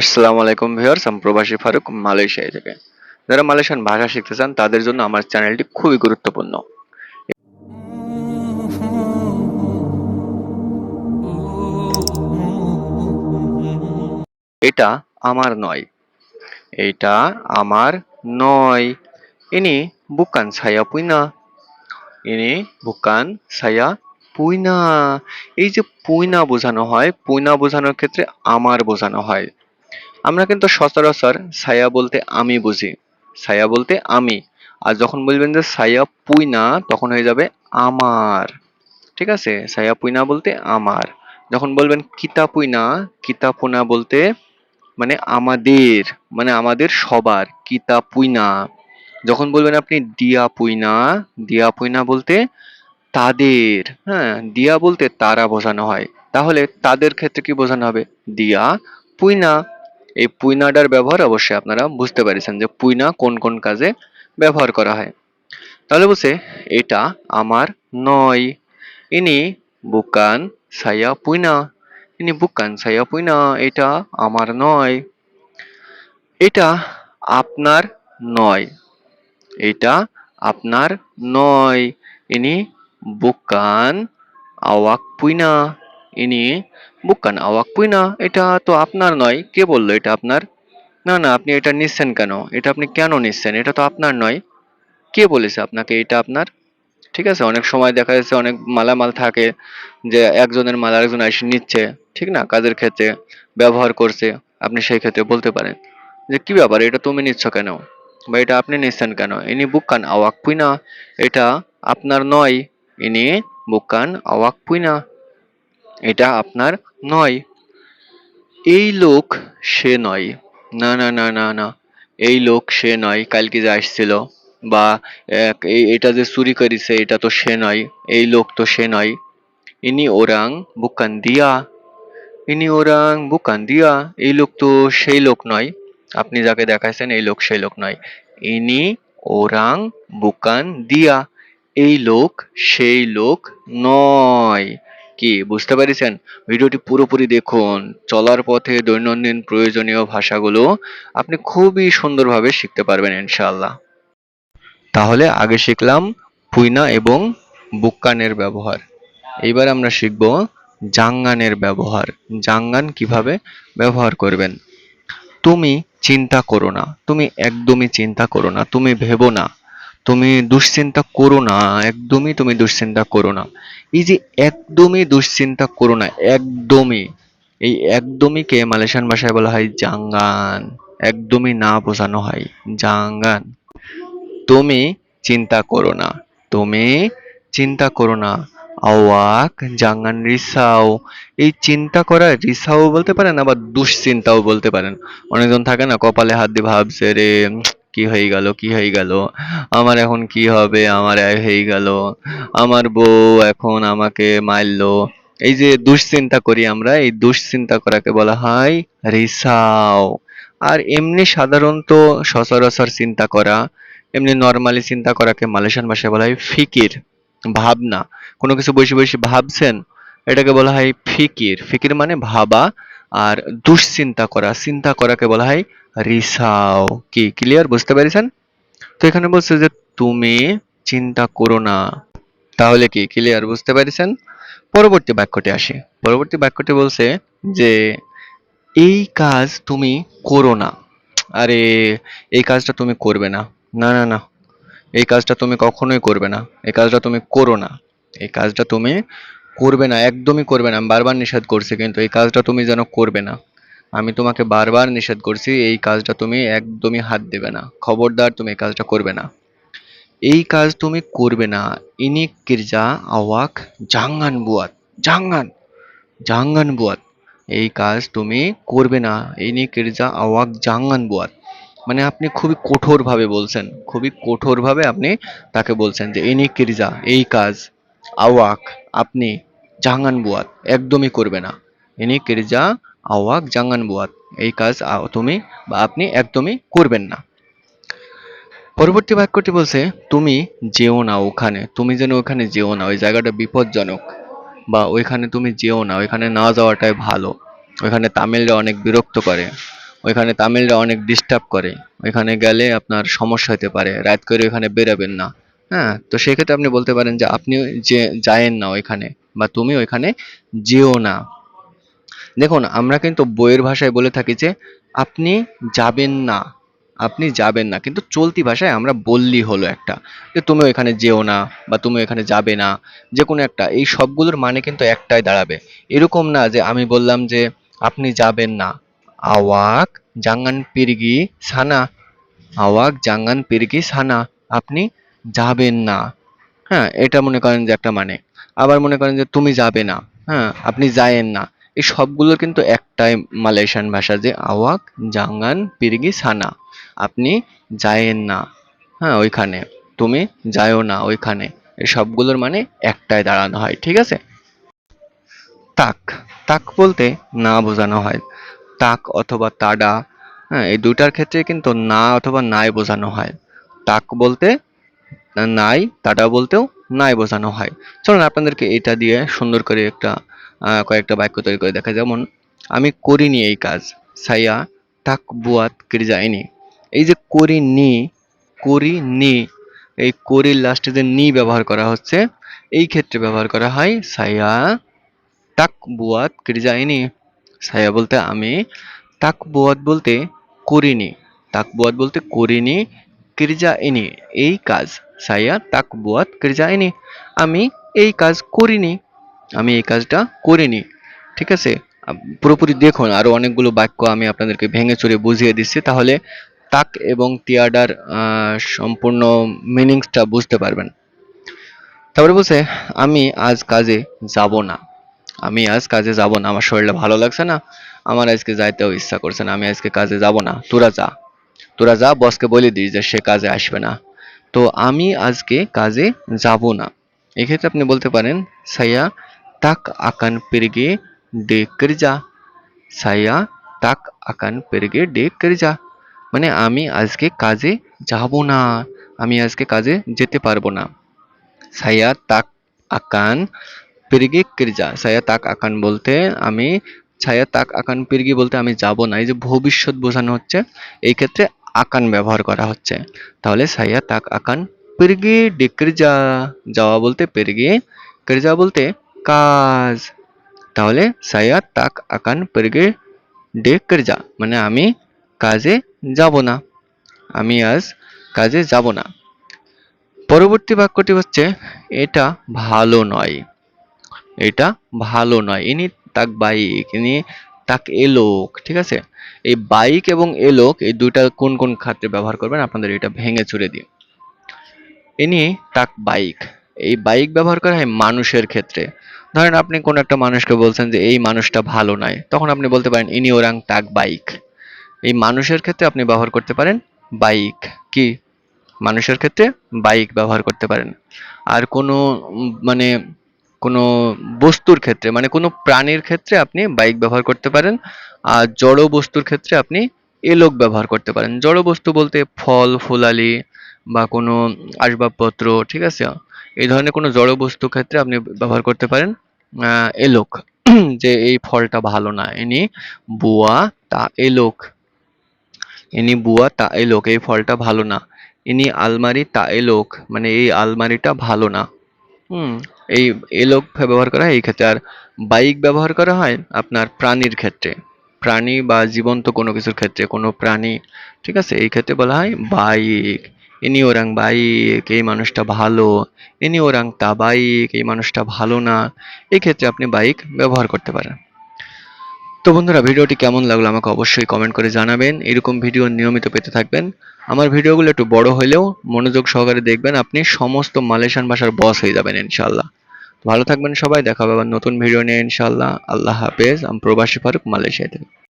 আসসালামু আলাইকুম ভিউয়ার্স, আমি প্রবাসী ফারুক মালয়েশিয়া থেকে। যারা মালয়েশিয়ান ভাষা শিখতে চান, তাদের জন্য আমার চ্যানেলটি খুবই গুরুত্বপূর্ণ। এটা আমার নয়। এটা আমার নয়। ইনি বুকান ছায়া punya ini বুকান ছায়া punya এই যে পুইনা বোঝানো হয়, পুইনা বোঝানোর ক্ষেত্রে আমার বোঝানো হয়। আমরা কিন্তু সচরাচর ছায়া বলতে আমি বুঝি। ছায়া বলতে আমি। আর যখন বলবেন যে ছায়া পুইনা, তখন হয়ে যাবে আমার। ঠিক আছে? ছায়া পুইনা বলতে আমার। যখন বলবেন কিতা পুইনা, কিতা পুনা বলতে মানে আমাদের মানে আমাদের সবার, কিতা পুইনা। যখন বলবেন আপনি দিয়া পুইনা দিয়া পুইনা বলতে তাদের। হ্যাঁ দিয়া বলতে তারা বোঝানো হয়। তাহলে তাদের ক্ষেত্রে কি বোঝানো হবে? দিয়া পুইনা। এই পুইনাটার ব্যবহার অবশ্যই আপনারা বুঝতে পেরেছেন যে পুইনা কোন কোন কাজে ব্যবহার করা হয়। তাহলে বলছে, এটা আমার নয়। ইনি বুকান সায়া পুইনা। ইনি বুকান সায়া পুইনা, এটা আমার নয়। এটা আপনার নয়। এটা আপনার নয়। ইনি বুকান awak punya ini bukan awak punya এটা তো আপনার নয়। কে বলল এটা আপনার? না না, আপনি এটা নিচ্ছেন কেন? এটা আপনি কেন নিচ্ছেন? এটা তো আপনার নয়। কে বলেছে আপনাকে এটা আপনার? ঠিক আছে, অনেক সময় দেখা যাচ্ছে অনেক মালামাল থাকে যে একজনের মাল আরেকজন এসে নিচ্ছে, ঠিক না? কাজের ক্ষেত্রে ব্যবহার করছে, আপনি সেই ক্ষেত্রে বলতে পারেন। যে কি ব্যাপার, এটা তুমি নিচ্ছ কেন? বা এটা আপনি নিচ্ছেন কেন? ইনি বুকান আওয়াক পুইনা এটা আপনার নয়। ইনি বুকান আওয়াক পুইনা এটা আপনার নয়। এই লোক সে নয়। না না না না না। এই লোক সে নয়। কালকে যে আসছিল বা এটা যে চুরি করেছে, এটা তো সে নয়। এই লোক তো সে নয়। ইনি ওরাং বুকান দিয়া ইনি ওরাং বুকান দিয়া এই লোক তো সেই লোক নয়। আপনি যাকে দেখাইছেন, এই লোক সেই লোক নয়। ইনি ওরাং বুকান দিয়া এই লোক সেই লোক নয়। কি, বুঝতে পেরেছেন? ভিডিওটি পুরোপুরি দেখুন। চলার পথে দৈনন্দিন প্রয়োজনীয় ভাষাগুলো আপনি খুবই সুন্দরভাবে শিখতে পারবেন ইনশাআল্লাহ। তাহলে আগে শিখলাম পুইনা এবং বুক্কানের ব্যবহার। এইবার আমরা শিখব জাঙ্গানের ব্যবহার। জাঙ্গান কীভাবে ব্যবহার করবেন? তুমি চিন্তা করো না। তুমি একদমই চিন্তা করো না। তুমি ভেবো না। তুমি দুশ্চিন্তা করো না, একদমই তুমি দুশ্চিন্তা করো না। এই যে একদমই দুশ্চিন্তা করো না, একদমই, এই একদমইকে মালয়েশিয়ান ভাষায় বলা হয় জাঙ্গান, একদমই না বোঝানো হয় জাঙ্গান। তুমি চিন্তা করো না, তুমি চিন্তা করো না। আওয়াক, জাঙ্গান রিসাও, এই চিন্তা করা রিসাও বলতে পারেন আবার দুশ্চিন্তাও বলতে পারেন। অনেকজন থাকে না, কপালে হাত দিয়ে ভাবছে রে কি হয়ে গেল, কি হয়ে গেল? আমার এখন কি হবে? আমার হয়ে গেল। আমার বউ এখন আমাকে মারলো। এই যে দুশ্চিন্তা করি আমরা, এই দুশ্চিন্তা করাকে বলা হয় রিসাও। আর এমনি সাধারণত সচরাচর চিন্তা করা, এমনি নর্মালি চিন্তা করাকে মালয়েশিয়ান ভাষায় বলা হয় ফিকির, ভাবনা। কোনো কিছু বসে বসে ভাবছেন, এটাকে বলা হয় ফিকির। ফিকির মানে ভাবা আর দুশ্চিন্তা করা। চিন্তা করাকে বলা হয় রিসাও, কি ক্লিয়ার বুঝতে পেরেছেন? তো এখানে বলছে যে তুমি চিন্তা করো না। তাহলে কি ক্লিয়ার বুঝতে পেরেছেন? পরবর্তী বাক্যটি আসি। পরবর্তী বাক্যটি বলছে যে, এই কাজ তুমি করো না। আরে, এই কাজটা তুমি করবে না। না না না। এই কাজটা তুমি কখনোই করবে না। এই কাজটা তুমি করো না। এই কাজটা তুমি করবে না। একদমই করবে না। আমি বারবার নিষেধ করছি, কিন্তু এই কাজটা তুমি যেন করবে না। আমি তোমাকে বারবার নিষেধ করছি, এই কাজটা তুমি একদমই হাত দেবে না। খবরদার তুমি এই কাজটা করবে না। এই কাজ তুমি করবে না। ইনি কিরজা আওয়াক জাঙ্গান বুয়াত, জাঙ্গান জাঙ্গান বুয়াত। এই কাজ তুমি করবে না। ইনি কিরজা আওয়াক জাঙ্গান বুয়াত। মানে আপনি খুবই কঠোরভাবে বলছেন, খুবই কঠোরভাবে আপনি তাকে বলছেন যে ইনি কিরজা, এই কাজ আওয়াক, আপনি জাঙ্গান বুয়াত, একদমই করবে না। ইনি কিরজা আওয়াক জাঙ্গান বুয়াত, এই কাজ তুমি বা আপনি একদমই করবেন না। পরবর্তী বাক্যটি বলছে, তুমি যেও না ওখানে, তুমি যেন ওখানে যেও না, ওই জায়গাটা বিপজ্জনক, বা ওইখানে তুমি যেও না, ওইখানে না যাওয়াটাই ভালো, ওইখানে তামিলরা অনেক বিরক্ত করে, ওইখানে তামিলরা অনেক ডিস্টার্ব করে, ওইখানে গেলে আপনার সমস্যা হতে পারে, রাত করে ওইখানে বেরাবেন না। হ্যাঁ তো সেক্ষেত্রে আপনি বলতে পারেন যে, আপনি যে, যায়েন না ওইখানে, বা তুমি ওইখানে যেও না। দেখুন, আমরা কিন্তু বইয়ের ভাষায় বলে থাকি যে, আপনি যাবেন না, আপনি যাবেন না। কিন্তু চলতি ভাষায় আমরা বললি হলো একটা, যে তুমি ওইখানে যেও না বা তুমি ওইখানে যাবে না। যে কোনো একটা, এই সবগুলোর মানে কিন্তু একটাই দাঁড়াবে। এরকম না যে আমি বললাম যে, আপনি যাবেন না। আওয়াক জাঙ্গান পিরগি সানা, আওয়াক জাঙ্গান পিরগি সানা, আপনি যাবেন না। হ্যাঁ এটা মনে করেন যে একটা মানে। আবার মনে করেন যে, তুমি যাবে না। হ্যাঁ আপনি যায়েন না। এই সবগুলোর কিন্তু একটাই মালয়েশিয়ান ভাষা যে আওয়াক, জাঙ্গান পিরগি সানা আপনি যায়েন না। হ্যাঁ ওইখানে। তুমি যায়ও না ওইখানে। এই সবগুলোর মানে একটাই দাঁড়ানো হয়, ঠিক আছে? তাক। তাক বলতে না বোঝানো হয়। তাক অথবা তাডা হ্যাঁ এই দুটার ক্ষেত্রে কিন্তু না অথবা নাই বোঝানো হয়। তাক বলতে নাই, তাডা বলতেও নাই বোঝানো হয়। চলুন আপনাদেরকে এটা দিয়ে সুন্দর করে একটা কয়েকটা বাক্য তৈরি করে দেখা যেমন, আমি করিনি এই কাজ, সাইয়া তাক বুয়াত কিরজাইনি এই যে করিনি করিনি, এই করির লাস্টে যে নি ব্যবহার করা হচ্ছে, এই ক্ষেত্রে ব্যবহার করা হয়, সাইয়া তাক বুয়াত কিরজাইনি সাইয়া বলতে, আমি তাক বুয়াত বলতে করিনি। তাক বুয়াত বলতে করিনি কিরজাইনি এই কাজ। সাইয়া তাক বুয়াত কিরজাইনি আমি এই কাজ করিনি। আমি এই কাজটা করিনি ঠিক আছে? পুরোপুরি দেখুন, আরও অনেকগুলো বাক্য আমি আপনাদেরকে ভেঙে চুরে বুঝিয়ে দিচ্ছি, তাহলে তাক এবং তিয়াডার সম্পূর্ণ মিনিংসটা বুঝতে পারবেন। তারপরে বলছে, আমি আজ কাজে যাব না। আমি আজ কাজে যাব না, আমার শরীরটা ভালো লাগছে না, আমার আজকে যাইতেও ইচ্ছা করছে না, আমি আজকে কাজে যাব না। তোরা যা তোরা যা, বসকে বলে দিস যে সে কাজে আসবে না। তো আমি আজকে কাজে যাব না। এক্ষেত্রে আপনি বলতে পারেন, সাইয়া তাক আকান পেরগে ডে যা সাইয়া তাক আকান পেরগে ডে যা মানে আমি আজকে কাজে যাব না আমি আজকে কাজে যেতে পারব না সায়া তাক আকান pergi kerja সায়া তাক akan বলতে আমি saya তাক akan pergi বলতে আমি যাব না এই যে ভবিষ্যৎ বোঝানো হচ্ছে এই ক্ষেত্রে আকান ব্যবহার করা হচ্ছে তাহলে saya tak akan pergi di kerja যাওয়া বলতে pergi kerja বলতে কাজ। তাহলে saya tak akan pergi di যা মানে আমি কাজে যাব না। আমি আজ কাজে যাব না। পরবর্তী বাক্যটি হচ্ছে, এটা ভালো নয়। এটা ভালো নয়। ইনি তাক বাইক, ইনি তাক এলোক ঠিক আছে? এই বাইক এবং এলোক এই দুইটা কোন কোন ক্ষেত্রে ব্যবহার করবেন? আপনাদের এটা ভেঙে চুরে দিই। ইনি তাক বাইক। এই বাইক ব্যবহার করা হয় মানুষের ক্ষেত্রে। ধরেন আপনি কোন একটা মানুষকে বলছেন যে, এই মানুষটা ভালো নয় তখন আপনি বলতে পারেন, ইনি ওরাং তাক বাইক। এই মানুষের ক্ষেত্রে আপনি ব্যবহার করতে পারেন বাইক। কি? মানুষের ক্ষেত্রে বাইক ব্যবহার করতে পারেন। আর কোনো মানে কোনো বস্তুর ক্ষেত্রে মানে কোনো প্রাণীর ক্ষেত্রে আপনি বাইক ব্যবহার করতে পারেন। আর জড় বস্তুর ক্ষেত্রে আপনি এলোক ব্যবহার করতে পারেন। জড় বস্তু বলতে ফল, ফুলালি বা কোনো আসবাবপত্র, ঠিক আছে? এই ধরনের কোনো জড় বস্তু ক্ষেত্রে আপনি ব্যবহার করতে পারেন। এলোক যে এই ফলটা ভালো না ইনি বুয়া তা এলোক ইনি বুয়া তা এলোক এই ফলটা ভালো না ইনি আলমারি তা এলোক মানে এই আলমারিটা ভালো না। হুম, এই এলোক ব্যবহার করা হয় এই ক্ষেত্রে। আর বাইক ব্যবহার করা হয় আপনার প্রাণীর ক্ষেত্রে। প্রাণী বা জীবন্ত কোনো কিছুর ক্ষেত্রে, কোনো প্রাণী, ঠিক আছে, এই ক্ষেত্রে বলা হয় বাইক। ইনি ওরাং বাইক, এই মানুষটা ভালো। ইনি ওরাং তা বাইক, এই মানুষটা ভালো না। এই ক্ষেত্রে আপনি বাইক ব্যবহার করতে পারেন। তো বন্ধুরা, ভিডিওটি কেমন লাগল আমাকে অবশ্যই কমেন্ট করে জানাবেন। এরকম ভিডিও নিয়মিত পেতে থাকবেন। আমার ভিডিওগুলো একটু বড় হলেও মনোযোগ সহকারে দেখবেন, আপনি সমস্ত মালয়েশিয়ান ভাষার বস হয়ে যাবেন ইনশাল্লাহ ভালো থাকবেন সবাই, দেখা হবে আবার নতুন ভিডিও নিয়ে ইনশাল্লাহ আল্লাহ হাফেজ। আমি প্রবাসী ফারুক মালয়েশিয়া থেকে